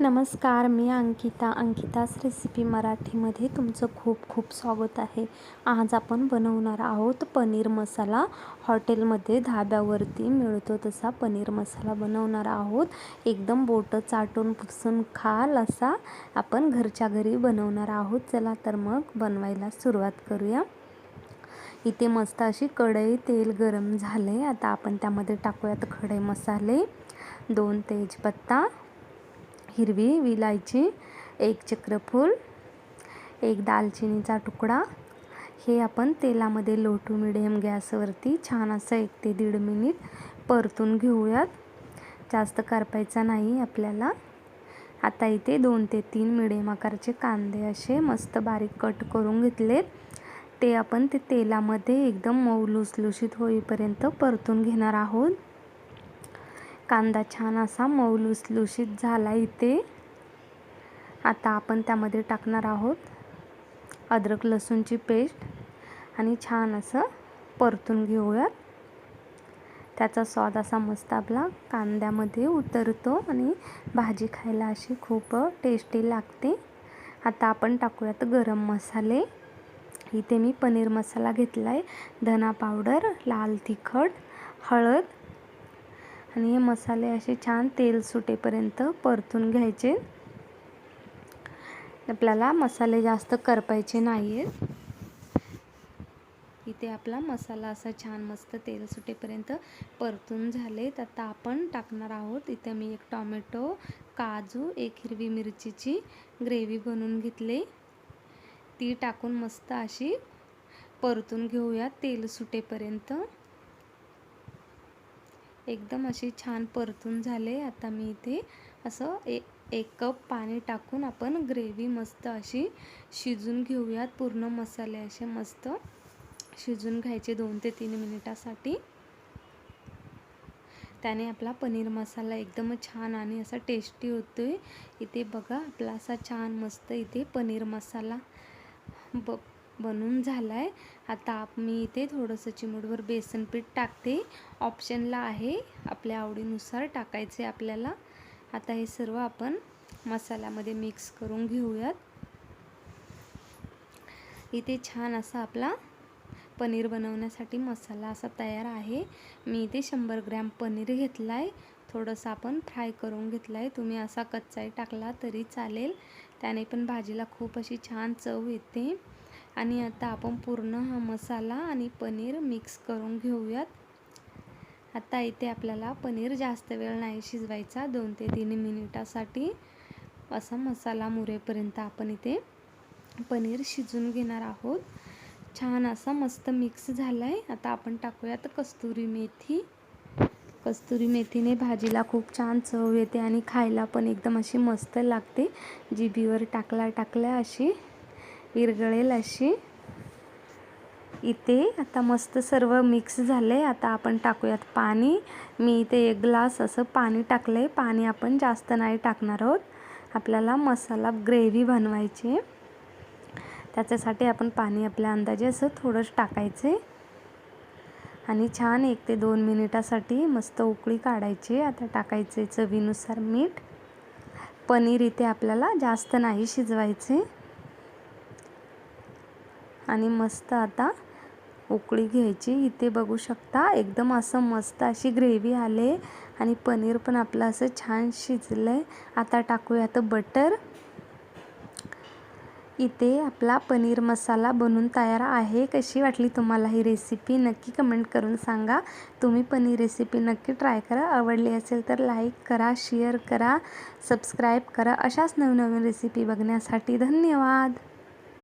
नमस्कार मी अंकिता. अंकितास रेसिपी मराठीमध्ये तुमचं खूप खूप स्वागत आहे. आज आपण बनवणार आहोत पनीर मसाला. हॉटेलमध्ये धाब्यावरती मिळतो तसा पनीर मसाला बनवणार आहोत. एकदम बोटं चाटून पुसून खाल असा आपण घरच्या घरी बनवणार आहोत. चला तर मग बनवायला सुरुवात करूया. इथे मस्त अशी कढई तेल गरम झाले आता आपण त्यामध्ये टाकूयात खडे मसाले दोन तेजपत्ता हिरवी विलायची एक चक्रफूल एक दालचिनीचा तुकडा. हे आपण तेलामध्ये लो टू मिडियम गॅसवरती छान असं एक ते दीड मिनिट परतून घेऊयात. जास्त करपायचा नाही आपल्याला. आता इथे दोन ते तीन मिडियम आकारचे कांदे असे मस्त बारीक कट करून घेतलेत. ते आपण ते तेलामध्ये एकदम मऊ लुसलुशीत होईपर्यंत परतून घेणार आहोत. कांदा छान असा मऊ लुसलुशीत झाला इथे. आता आपण त्यामध्ये टाकणार आहोत अद्रक लसूणची पेस्ट आणि छान असं परतून घेऊयात. त्याचा स्वाद असा मस्त आपला कांद्यामध्ये उतरतो आणि भाजी खायला अशी खूप टेस्टी लागते. आता आपण टाकूयात गरम मसाले. इथे मी पनीर मसाला घेतला आहे धना पावडर लाल तिखट हळद आणि हे मसाले असे छान तेल सुटेपर्यंत परतून घ्यायचे. आपल्याला मसाले जास्त करपायचे नाही आहेत इथे आपला मसाला असा छान मस्त तेल सुटेपर्यंत परतून झाले. आता आपण टाकणार आहोत. इथे मी एक टॉमॅटो काजू एक हिरवी मिरचीची ग्रेव्ही बनवून घेतली. ती टाकून मस्त अशी परतून घेऊया तेल सुटेपर्यंत. एकदम अशी छान परतून झाले. आता मी इथे असं ए एक कप पाणी टाकून आपण ग्रेव्ही मस्त अशी शिजून घेऊयात. पूर्ण मसाले असे मस्त शिजून घ्यायचे दोन ते तीन मिनिटासाठी. त्याने आपला पनीर मसाला एकदम छान आणि असा टेस्टी होतो आहे इथे बघा आपला असा छान मस्त इथे पनीर मसाला. ब बनून झाला आहे आता मी इथे थोडंसं चिमूटभर बेसन पीठ टाकते. ऑप्शनला आहे आपल्या आवडीनुसार टाकायचे आपल्याला. आता हे सर्व आपण मसाल्यामध्ये मिक्स करून घेऊयात. इथे छान असा आपला पनीर बनवण्यासाठी मसाला असा तयार आहे. मी इथे शंभर ग्रॅम पनीर घेतला आहे थोडंसं आपण फ्राय करून घेतला आहे तुम्ही असा कच्चाही टाकला तरी चालेल. त्याने पण भाजीला खूप अशी छान चव येते. आणि आता आपण पूर्ण हा मसाला आणि पनीर मिक्स करून घेऊयात. आता इथे आपल्याला पनीर जास्त वेळ नाही शिजवायचा दोन ते तीन मिनिटासाठी. असा मसाला मुरेपर्यंत आपण इथे पनीर शिजून घेणार आहोत. छान असा मस्त मिक्स झाला आहे आता आपण टाकूयात कस्तुरी मेथी. कस्तुरी मेथीने भाजीला खूप छान चव येते आणि खायला पण एकदम अशी मस्त लागते. जिबीवर टाकला टाकल्या अशी. विरगळेल अशी इथे आता मस्त सर्व मिक्स झालं आहे आता आपण टाकूयात पाणी. मी इथे एक ग्लास असं पाणी टाकलं आहे पाणी आपण जास्त नाही टाकणार आहोत. आपल्याला मसाला ग्रेव्ही बनवायची त्याच्यासाठी आपण पाणी आपल्या अंदाजे असं थोडंच टाकायचे. आणि छान एक ते दोन मिनिटासाठी मस्त उकळी काढायची. आता टाकायचे चवीनुसार मीठ. पनीर इथे आपल्याला जास्त नाही शिजवायचे. आणि मस्त आता उकळी घ्यायची. इथे बघू शकता एकदम असं मस्त अशी ग्रेव्ही आले आणि पनीर पण आपलं असं छान शिजलं आहे आता टाकूयात बटर. इथे आपला पनीर मसाला बनून तयार आहे. कशी वाटली तुम्हाला ही रेसिपी नक्की कमेंट करून सांगा. तुम्ही पनीर रेसिपी नक्की ट्राय करा. आवडली असेल तर लाईक करा शेअर करा सबस्क्राईब करा. अशाच नवनवीन रेसिपी बघण्यासाठी धन्यवाद.